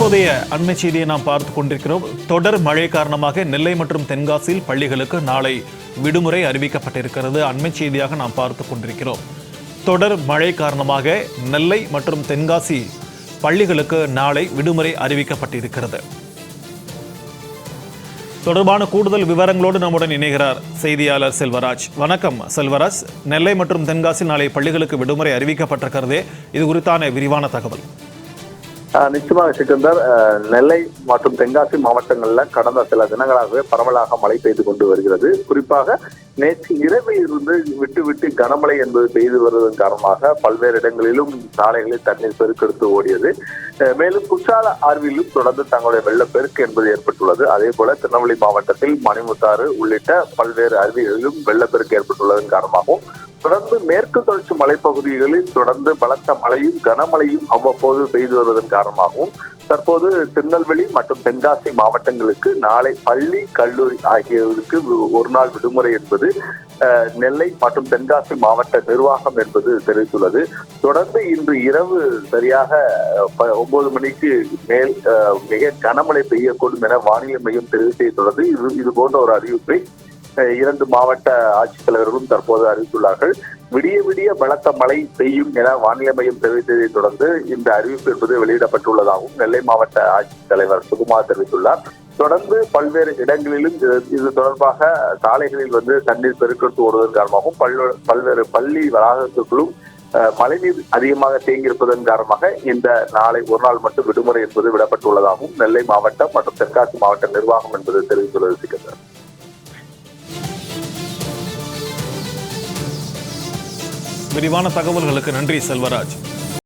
தற்போதைய அண்மை செய்தியை நாம் பார்த்து கொண்டிருக்கிறோம். தொடர் மழை காரணமாக நெல்லை மற்றும் தென்காசியில் பள்ளிகளுக்கு நாளை விடுமுறை அறிவிக்கப்பட்டிருக்கிறது. அண்மை செய்தியாக நாம் பார்த்து கொண்டிருக்கிறோம். தொடர் மழை காரணமாக நெல்லை மற்றும் தென்காசி பள்ளிகளுக்கு நாளை விடுமுறை அறிவிக்கப்பட்டிருக்கிறது. தொடர்பான கூடுதல் விவரங்களோடு நம்முடன் இணைகிறார் செய்தியாளர் செல்வராஜ். வணக்கம் செல்வராஜ். நெல்லை மற்றும் தென்காசி நாளை பள்ளிகளுக்கு விடுமுறை அறிவிக்கப்பட்டிருக்கிறதே. இது குறித்தான விரிவான தகவல். நிச்சயமாக சிக்கந்தர் நெல்லை மற்றும் தென்காசி மாவட்டங்கள்ல கடந்த சில தினங்களாகவே பரவலாக மழை பெய்து கொண்டு வருகிறது. குறிப்பாக நேற்று இரவில் இருந்து விட்டு விட்டு கனமழை என்பது பெய்து வருவதன் காரணமாக பல்வேறு இடங்களிலும் சாலைகளில் தண்ணீர் பெருக்கெடுத்து ஓடியது. மேலும் குற்றால அருவியிலும் தொடர்ந்து தங்களுடைய வெள்ளப்பெருக்கு என்பது ஏற்பட்டுள்ளது. அதே போல திருநெல்வேலி மாவட்டத்தில் மணிமுத்தாறு உள்ளிட்ட பல்வேறு அருவிகளிலும் வெள்ளப்பெருக்கு ஏற்பட்டுள்ளதன் காரணமாகவும் தொடர்ந்து மேற்கு தொடர்ச்சி மலைப்பகுதிகளில் தொடர்ந்து பலத்த மழையும் கனமழையும் அவ்வப்போது பெய்து வருவதன் காரணமாகவும் தற்போது திருநெல்வேலி மற்றும் தென்காசி மாவட்டங்களுக்கு நாளை பள்ளி கல்லூரி ஆகியவருக்கு ஒரு நாள் விடுமுறை என்பது அஹ், நெல்லை மற்றும் தென்காசி மாவட்ட நிர்வாகம் என்பது தெரிவித்துள்ளது. தொடர்ந்து இன்று இரவு சரியாக ஒன்பது மணிக்கு மேல் மிக கனமழை பெய்யக்கூடும் என வானிலை மையம் தெரிவித்துள்ளது. இது இது போன்ற ஒரு அறிவிப்பை இரண்டு மாவட்ட ஆட்சித்தலைவர்களும் தற்போது அறிவித்துள்ளார்கள். விடிய விடிய பலத்த மழை பெய்யும் என வானிலை மையம் தெரிவித்ததை தொடர்ந்து இந்த அறிவிப்பு என்பது வெளியிடப்பட்டுள்ளதாகவும் நெல்லை மாவட்ட ஆட்சித்தலைவர் சுகுமார் தெரிவித்துள்ளார். தொடர்ந்து பல்வேறு இடங்களிலும் இது- இது தொடர்பாக சாலைகளில் வந்து தண்ணீர் பெருக்கெடுத்து ஓடுவதன் காரணமாகவும் பல்வேறு பல்வேறு பள்ளி வளாகத்துக்குள்ளும் மழைநீர் அதிகமாக தேங்கியிருப்பதன் காரணமாக இந்த நாளை ஒரு நாள் மட்டும் விடுமுறை என்பது விடப்பட்டுள்ளதாகவும் நெல்லை மாவட்டம் மற்றும் தென்காசி மாவட்ட நிர்வாகம் என்பது தெரிவித்துள்ளது சிக்கந்தர். விரிவான தகவல்களுக்கு நன்றி செல்வராஜ்.